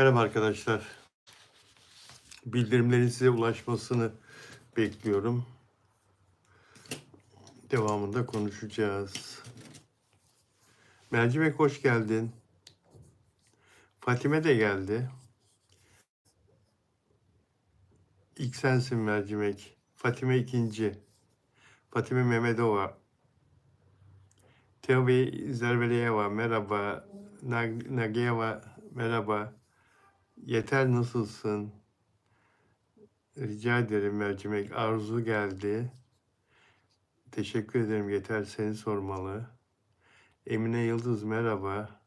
Merhaba arkadaşlar. Bildirimlerin size ulaşmasını bekliyorum. Devamında konuşacağız. Mercimek hoş geldin. Fatime de geldi. İlk sensin Mercimek. Fatime ikinci. Fatime Mehmedova. Teovi Zerveliyeva merhaba. Nag- Nagiyeva merhaba. Yeter nasılsın? Rica ederim Mercimek. Arzu geldi. Teşekkür ederim. Yeter seni sormalı. Emine Yıldız merhaba.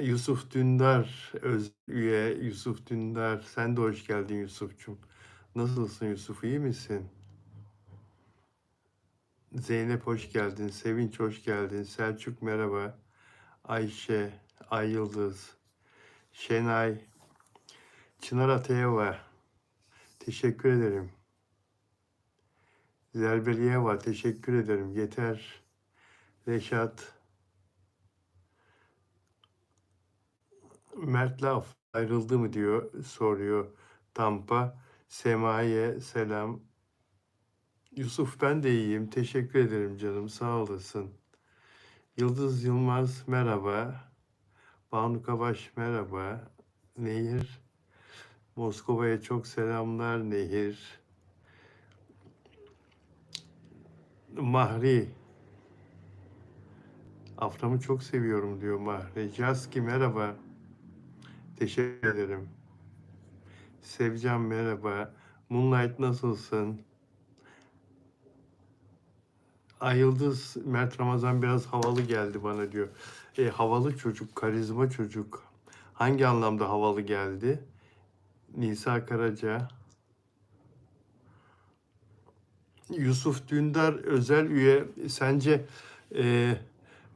Yusuf Dündar öz üye Yusuf Dündar sen de hoş geldin Yusuf'cum. Nasılsın Yusuf iyi misin? Zeynep hoş geldin. Sevinç hoş geldin. Selçuk merhaba. Ayşe, Ay Yıldız, Şenay, Çınar Atayeva. Teşekkür ederim. Zerbeliyeva teşekkür ederim. Yeter. Reşat. Mert Laf ayrıldı mı diyor, soruyor Tampa. Semaye selam. Yusuf ben de iyiyim. Teşekkür ederim canım. Sağ olasın. Yıldız Yılmaz merhaba. Banu Kavaş merhaba. Nehir Moskova'ya çok selamlar Nehir. Mahri Afram'ı çok seviyorum diyor Mahri. Caski merhaba. Teşekkür ederim. Sevcan merhaba. Moonlight nasılsın? Ay Yıldız, Mert Ramazan biraz havalı geldi bana diyor. E, havalı çocuk, karizma çocuk. Hangi anlamda havalı geldi? Nisa Karaca. Yusuf Dündar özel üye. Sence e,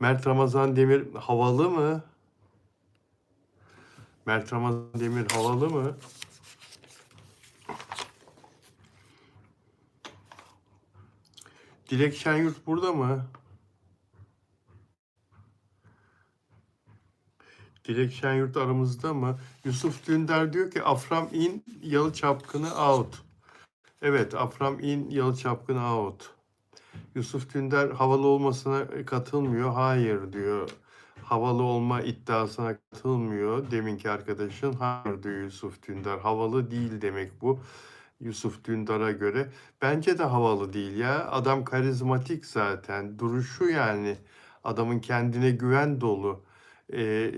Mert Ramazan Demir havalı mı? Mert Ramazan Demir havalı mı? Dilek Şenyurt burada mı? Dilek Şenyurt aramızda mı? Yusuf Dündar diyor ki Afram in Yalı Çapkını out. Evet Afram in Yalı Çapkını out. Yusuf Dündar havalı olmasına katılmıyor. Hayır diyor. Havalı olma iddiasına katılmıyor deminki arkadaşın. Hayır diyor Yusuf Dündar. Havalı değil demek bu. Yusuf Dündar'a göre. Bence de havalı değil ya. Adam karizmatik zaten. Duruşu yani. Adamın kendine güven dolu. Ee,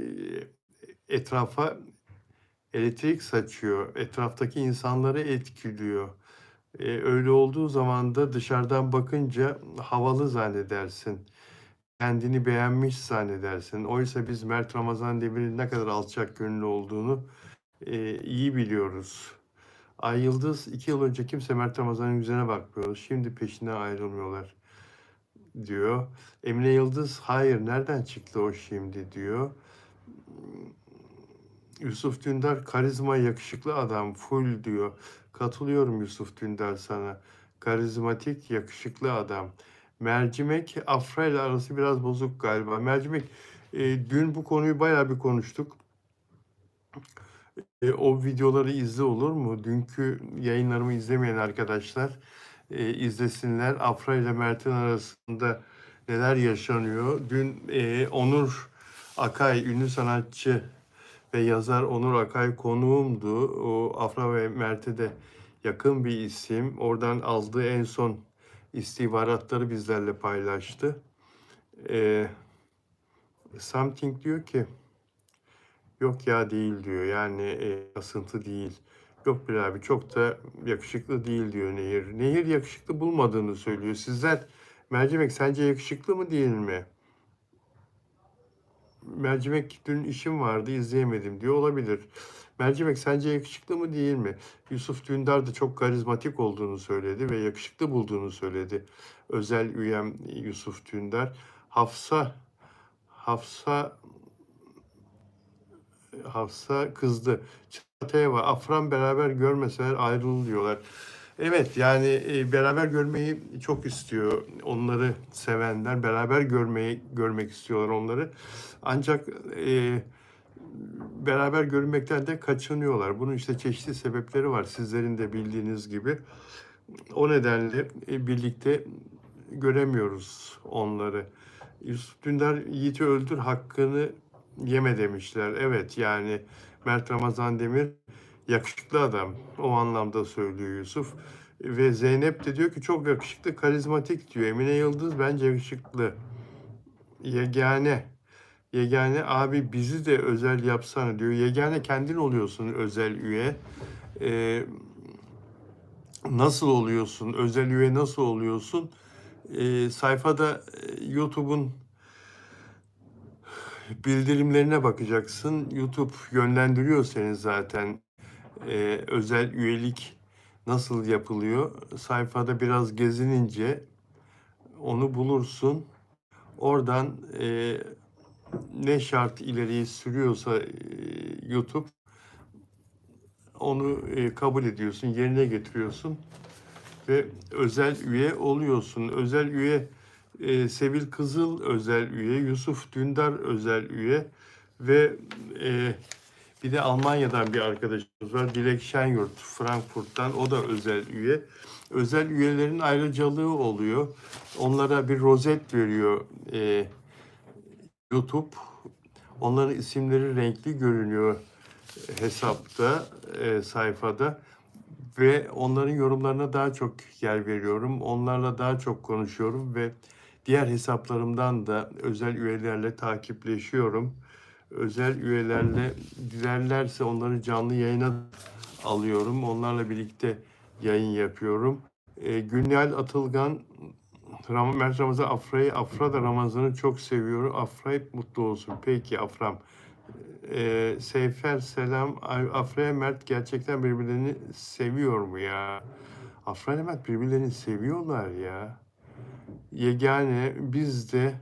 etrafa elektrik saçıyor. Etraftaki insanları etkiliyor. Ee, öyle olduğu zaman da dışarıdan bakınca havalı zannedersin. Kendini beğenmiş zannedersin. Oysa biz Mert Ramazan Demir'in ne kadar alçak gönüllü olduğunu e, iyi biliyoruz. Ay Yıldız iki yıl önce kimse Mert Ramazan'ın yüzüne bakmıyordu. Şimdi peşinden ayrılmıyorlar diyor. Emine Yıldız hayır nereden çıktı o şimdi diyor. Yusuf Dündar karizma yakışıklı adam full diyor. Katılıyorum Yusuf Dündar sana. Karizmatik yakışıklı adam. Mercimek Afra ile arası biraz bozuk galiba. Mercimek e, dün bu konuyu bayağı bir konuştuk. E, o videoları izle olur mu? Dünkü yayınlarımı izlemeyen arkadaşlar e, izlesinler. Afra ile Mert'in arasında neler yaşanıyor? Dün e, Onur Akay, ünlü sanatçı ve yazar Onur Akay konuğumdu. O Afra ve Mert'e de yakın bir isim. Oradan aldığı en son istihbaratları bizlerle paylaştı. E, Something diyor ki Yok ya değil diyor. Yani e, asıntı değil. Yok bir abi çok da yakışıklı değil diyor Nehir. Nehir yakışıklı bulmadığını söylüyor. Sizler Mercimek sence yakışıklı mı değil mi? Mercimek dün işim vardı izleyemedim diyor. Olabilir. Mercimek sence yakışıklı mı değil mi? Yusuf Dündar da çok karizmatik olduğunu söyledi ve yakışıklı bulduğunu söyledi. Özel üyem Yusuf Dündar. Hafsa Hafsa Hafsa kızdı. Çataya var. Afran beraber görmeseler ayrılır diyorlar. Evet yani e, beraber görmeyi çok istiyor onları sevenler. Beraber görmeyi görmek istiyorlar onları. Ancak e, beraber görünmekten de kaçınıyorlar. Bunun işte çeşitli sebepleri var sizlerin de bildiğiniz gibi. O nedenle e, birlikte göremiyoruz onları. Yusuf Dündar Yiğit'i öldür hakkını yeme demişler. Evet yani Mert Ramazan Demir yakışıklı adam. O anlamda söylüyor Yusuf. Ve Zeynep de diyor ki çok yakışıklı, karizmatik diyor. Emine Yıldız bence yakışıklı. Yegane. Yegane abi bizi de özel yapsana diyor. Yegane kendin oluyorsun özel üye. Ee, nasıl oluyorsun? Özel üye nasıl oluyorsun? Ee, sayfada e, YouTube'un bildirimlerine bakacaksın. YouTube yönlendiriyor seni zaten. Ee, özel üyelik nasıl yapılıyor? Sayfada biraz gezinince onu bulursun. Oradan e, ne şart ileriye sürüyorsa e, YouTube onu e, kabul ediyorsun, yerine getiriyorsun ve özel üye oluyorsun. Özel üye e, Sevil Kızıl özel üye, Yusuf Dündar özel üye ve e, bir de Almanya'dan bir arkadaşımız var. Dilek Şenyurt, Frankfurt'tan. O da özel üye. Özel üyelerin ayrıcalığı oluyor. Onlara bir rozet veriyor e, YouTube. Onların isimleri renkli görünüyor hesapta, e, sayfada ve onların yorumlarına daha çok yer veriyorum. Onlarla daha çok konuşuyorum ve diğer hesaplarımdan da özel üyelerle takipleşiyorum. Özel üyelerle dilerlerse onları canlı yayına alıyorum. Onlarla birlikte yayın yapıyorum. E, Gülnihal Atılgan Ram Mert Ramazan Afra'yı, Afra da Ramazan'ı çok seviyorum. Afra hep mutlu olsun. Peki Afram. Ee, Seyfer selam. Afra Mert gerçekten birbirlerini seviyor mu ya? Afra ile Mert birbirlerini seviyorlar ya. Yegane biz de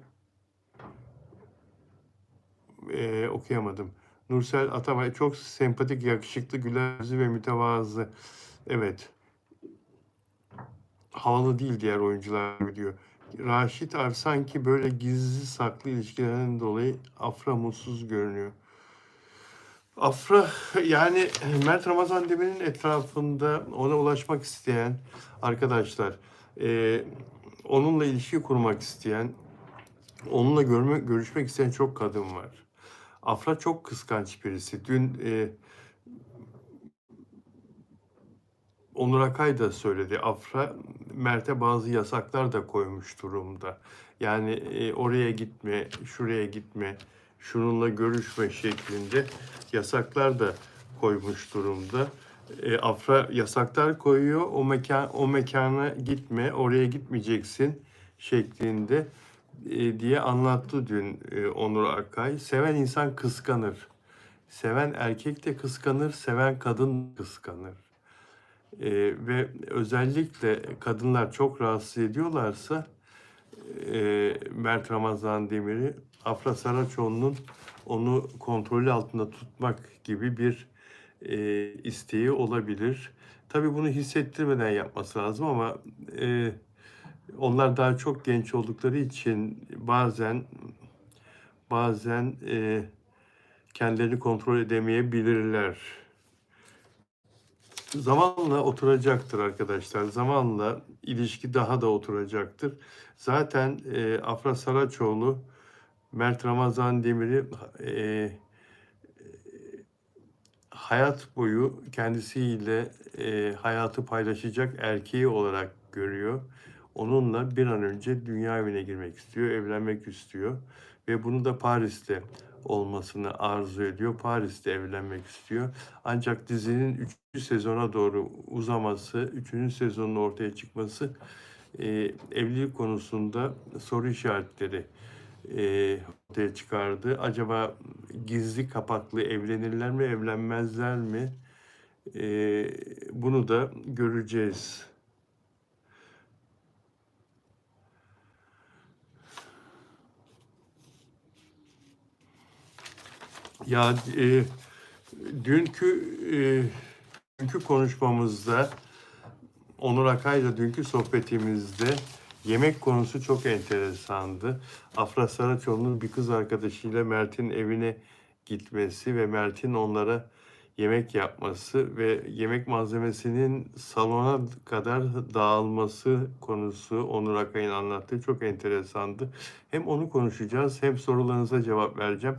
Ee, okuyamadım. Nursel Atabay çok sempatik, yakışıklı, güler yüzlü ve mütevazı. Evet. Havalı değil diğer oyuncular diyor. Raşit Arf sanki böyle gizli saklı ilişkilerden dolayı Afra mutsuz görünüyor. Afra yani Mert Ramazan Demir'in etrafında ona ulaşmak isteyen arkadaşlar, e, onunla ilişki kurmak isteyen, onunla görme, görüşmek isteyen çok kadın var. Afra çok kıskanç birisi. Dün e, Onur Akay da söyledi. Afra Mert'e bazı yasaklar da koymuş durumda. Yani e, oraya gitme, şuraya gitme, şununla görüşme şeklinde yasaklar da koymuş durumda. E, Afra yasaklar koyuyor. O mekan o mekana gitme, oraya gitmeyeceksin şeklinde e, diye anlattı dün e, Onur Akay. Seven insan kıskanır. Seven erkek de kıskanır, seven kadın kıskanır. Ee, ve özellikle kadınlar çok rahatsız ediyorlarsa e, Mert Ramazan Demir'i Afra Saraçoğlu'nun onu kontrolü altında tutmak gibi bir e, isteği olabilir. Tabii bunu hissettirmeden yapması lazım ama e, onlar daha çok genç oldukları için bazen bazen e, kendilerini kontrol edemeyebilirler. Zamanla oturacaktır arkadaşlar. Zamanla ilişki daha da oturacaktır. Zaten e, Afra Saraçoğlu, Mert Ramazan Demir'i e, hayat boyu kendisiyle e, hayatı paylaşacak erkeği olarak görüyor. Onunla bir an önce dünya evine girmek istiyor, evlenmek istiyor. Ve bunu da Paris'te olmasını arzu ediyor. Paris'te evlenmek istiyor. Ancak dizinin 3. sezona doğru uzaması, 3. sezonun ortaya çıkması e, evlilik konusunda soru işaretleri e, ortaya çıkardı. Acaba gizli kapaklı evlenirler mi, evlenmezler mi? E, bunu da göreceğiz. Ya e, dünkü e, dünkü konuşmamızda Onur Akay'la dünkü sohbetimizde yemek konusu çok enteresandı. Afra Saraçoğlu'nun bir kız arkadaşıyla Mert'in evine gitmesi ve Mert'in onlara yemek yapması ve yemek malzemesinin salona kadar dağılması konusu Onur Akay'ın anlattığı çok enteresandı. Hem onu konuşacağız hem sorularınıza cevap vereceğim.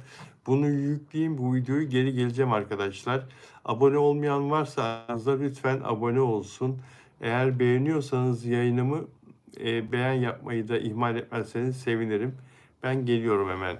Bunu yükleyeyim bu videoyu geri geleceğim arkadaşlar. Abone olmayan varsa aranızda lütfen abone olsun. Eğer beğeniyorsanız yayınımı e, beğen yapmayı da ihmal etmezseniz sevinirim. Ben geliyorum hemen.